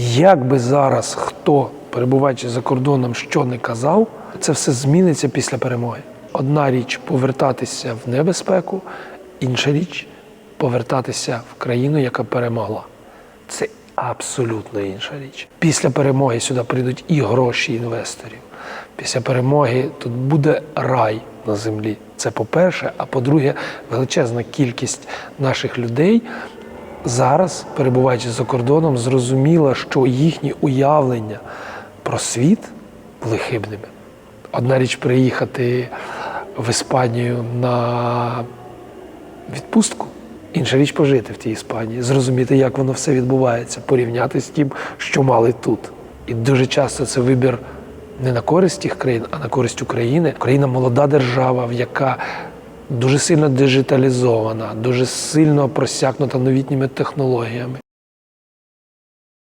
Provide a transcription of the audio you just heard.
Як би зараз хто, перебуваючи за кордоном, що не казав, це все зміниться після перемоги. Одна річ повертатися в небезпеку, інша річ повертатися в країну, яка перемогла. Це абсолютно інша річ. Після перемоги сюди прийдуть і гроші інвесторів. Після перемоги тут буде рай на землі. Це по-перше. А по-друге, величезна кількість наших людей зараз, перебуваючи за кордоном, зрозуміла, що їхні уявлення про світ були хибними. Одна річ приїхати в Іспанію на відпустку. Інша річ пожити в тій Іспанії, зрозуміти, як воно все відбувається, порівняти з тим, що мали тут. І дуже часто це вибір не на користь тих країн, а на користь України. Україна молода держава, в яка дуже сильно диджиталізована, дуже сильно просякнута новітніми технологіями.